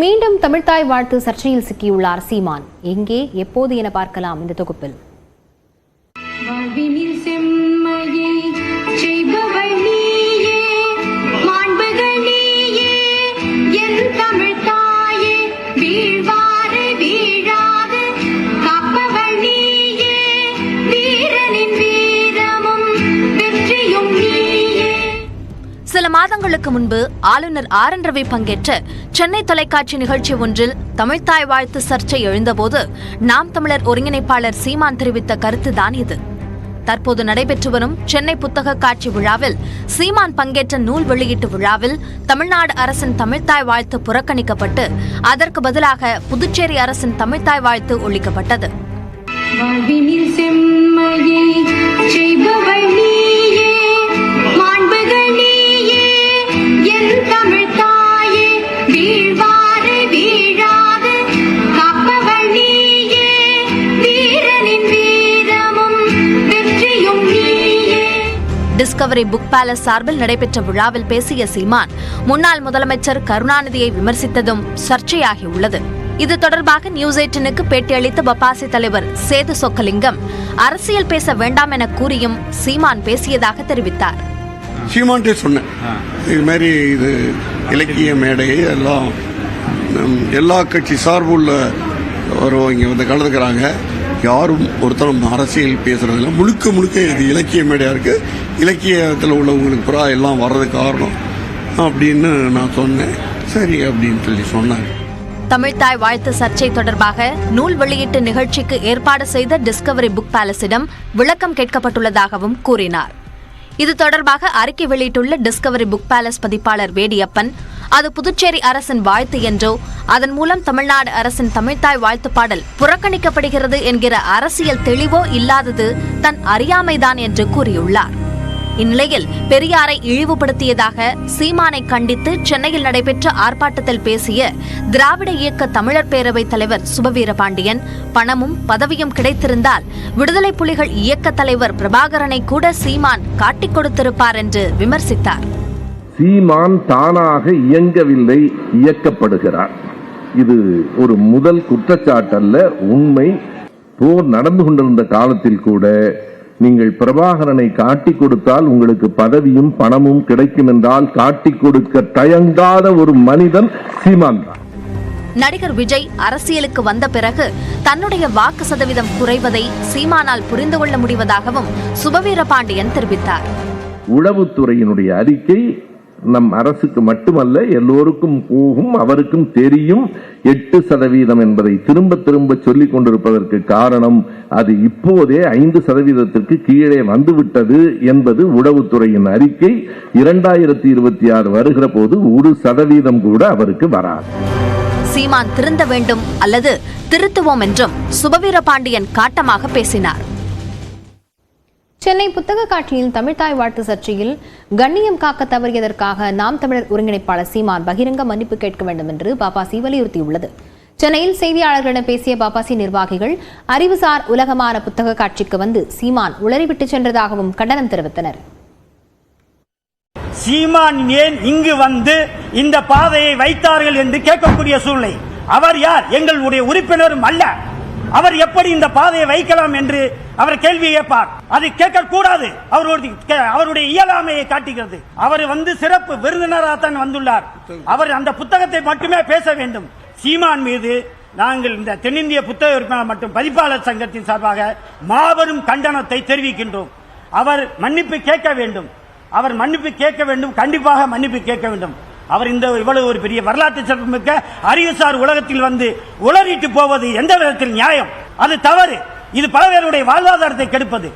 மீண்டும் தமிழ்தாய் வாழ்த்து சர்ச்சையில் சிக்கியுள்ளார் சீமான். எங்கே எப்போது என பார்க்கலாம் இந்த தொகுப்பில். வீழ்வா மாதங்களுக்கு முன்பு ஆளுநர் ஆர் என் ரவி பங்கேற்ற சென்னை தொலைக்காட்சி நிகழ்ச்சி ஒன்றில் தமிழ்த்தாய் வாழ்த்து சர்ச்சை எழுந்தபோது நாம் தமிழர் ஒருங்கிணைப்பாளர் சீமான் தெரிவித்த கருத்துதான் இது. தற்போது நடைபெற்று வரும் சென்னை புத்தக காட்சி விழாவில் சீமான் பங்கேற்ற நூல் வெளியீட்டு விழாவில் தமிழ்நாடு அரசின் தமிழ்த்தாய் வாழ்த்து புறக்கணிக்கப்பட்டு அதற்கு பதிலாக புதுச்சேரி அரசின் தமிழ்த்தாய் வாழ்த்து ஒழிக்கப்பட்டது. செம்மையை செய்பவள் நீயே மாண்புகள் டிஸ்கவரி புக் பேலஸ் சார்பில் நடைபெற்ற விழாவில் பேசிய சீமான் முன்னாள் முதலமைச்சர் கருணாநிதியை விமர்சித்ததும் சர்ச்சையாகியுள்ளது. இது தொடர்பாக நியூஸ் எயிட்டினுக்கு பேட்டியளித்த பப்பாசி தலைவர் சேது சொக்கலிங்கம் அரசியல் பேச வேண்டாம் என கூறியும் சீமான் பேசியதாக தெரிவித்தார். சீமான்ட்டே சொன்னேன். இது மாதிரி இது இலக்கிய மேடை எல்லாம் எல்லா கட்சி சார்புள்ள வரும் இங்கே வந்து கலந்துக்கிறாங்க. யாரும் ஒருத்தரும் அரசியல் பேசுறதில்ல. முழுக்க முழுக்க இது இலக்கிய மேடையாக இருக்கு. இலக்கியத்தில் உள்ளவங்களுக்கு புறா எல்லாம் வர்றதுக்கு காரணம் அப்படின்னு நான் சொன்னேன். சரி அப்படின்னு சொல்லி சொன்னாங்க. தமிழ்தாய் வாழ்த்து சர்ச்சை தொடர்பாக நூல் வெளியீட்டு நிகழ்ச்சிக்கு ஏற்பாடு செய்த டிஸ்கவரி புக் பேலஸிடம் விளக்கம் கேட்கப்பட்டுள்ளதாகவும் கூறினார். இது தொடர்பாக அறிக்கை வெளியிட்டுள்ள டிஸ்கவரி புக் பேலஸ் பதிப்பாளர் வேடியப்பன் அது புதுச்சேரி அரசின் வாழ்த்து என்றோ அதன் மூலம் தமிழ்நாடு அரசின் தமிழ்த்தாய் வாழ்த்து பாடல் புறக்கணிக்கப்படுகிறது என்கிற அரசியல் தெளிவோ இல்லாதது தன் அறியாமைதான் என்று கூறியுள்ளார். இந்நிலையில் பெரியாரை இழிவுபடுத்தியதாக சீமானை கண்டித்து சென்னையில் நடைபெற்ற ஆர்ப்பாட்டத்தில் பேசிய திராவிட இயக்க தமிழர் பேரவைத் தலைவர் சுபவீரபாண்டியன் பணமும் பதவியும் கிடைத்திருந்தால் விடுதலை புலிகள் இயக்க தலைவர் பிரபாகரனை கூட சீமான் காட்டிக் கொடுத்திருப்பார் என்று விமர்சித்தார். சீமான் தானாக இயங்கவில்லை இயக்கப்படுகிறார். இது ஒரு முதல் குற்றச்சாட்டல்ல உண்மை. போர் நடந்து கொண்டிருந்த காலத்தில் கூட நீங்கள் பிரபாகரனை காட்டிக் கொடுத்தால் உங்களுக்கு பதவியும் பணமும் கிடைக்கும் என்றால் காட்டிக் கொடுக்க தயங்காத ஒரு மனிதன் சீமான் நடிகர் விஜய் அரசியலுக்கு வந்த பிறகு தன்னுடைய வாக்கு சதவீதம் குறைவதை சீமானால் புரிந்து கொள்ள முடிவதாகவும் சுபவீரபாண்டியன் தெரிவித்தார். உளவுத்துறையினுடைய அறிக்கை நம் அரசுக்கு மட்டுமல்ல எல்லோருக்கும் போகும் அவருக்கும் தெரியும் எட்டு சதவீதம் என்பதை திரும்ப திரும்ப சொல்லிக் கொண்டிருப்பதற்கு காரணம் அது இப்போதே ஐந்து சதவீதத்திற்கு கீழே வந்துவிட்டது என்பது உளவுத்துறையின் அறிக்கை. இரண்டாயிரத்தி இருபத்தி ஆறு வருகிற போது ஒரு சதவீதம் கூட அவருக்கு வராது. சீமான் திருந்த வேண்டும் அல்லது திருத்துவோம் என்றும் சுபவீர பாண்டியன் காட்டமாக பேசினார். சென்னை புத்தக காட்சியில் தமிழ்தாய் வாழ்த்து சர்ச்சையில் கண்ணியம் காக்க தவறியதற்காக நாம் தமிழர் ஒருங்கிணைப்பாளர் சீமான் பகிரங்க மன்னிப்பு கேட்க வேண்டும் என்று பாபாசி வலியுறுத்தியுள்ளது. சென்னையில் செய்தியாளர்களிடம் பேசிய பாபாசி நிர்வாகிகள் அறிவுசார் உலகமான புத்தக காட்சிக்கு வந்து சீமான் உளறிவிட்டு சென்றதாகவும் கண்டனம் தெரிவித்தனர். சீமான் ஏன் இங்கு வந்து இந்த பாதையை வைத்தார்கள் என்று கேட்கக்கூடிய சூழ்நிலை? அவர் யார்? எங்களுடைய உறுப்பினரும் அல்ல. அவர் எப்படி இந்த பாதையை வைக்கலாம் என்று அவர் கேள்வி கேட்பார். அது கேட்கக்கூடாது. அவருடைய அவருடைய இயலாமையை காட்டுகிறது. அவர் வந்து சிறப்பு விருந்தினராக தான் வந்துள்ளார். அவர் அந்த புத்தகத்தை மட்டுமே பேச வேண்டும். சீமான் மீது நாங்கள் இந்த தென்னிந்திய புத்தக உறுப்பினர் மற்றும் பதிப்பாளர் சங்கத்தின் சார்பாக மாபெரும் கண்டனத்தை தெரிவிக்கின்றோம். அவர் மன்னிப்பு கேட்க வேண்டும். அவர் மன்னிப்பு கேட்க வேண்டும். கண்டிப்பாக மன்னிப்பு கேட்க வேண்டும். அவர் இந்த இவ்வளவு ஒரு பெரிய வரலாற்று சிறப்புமிக்க அறிவுசார் உலகத்தில் வந்து உளறிட்டு போவது எந்த விதத்தில் நியாயம்? அது தவறு. இது பல பேருடைய வாழ்வாதாரத்தை கெடுப்பது.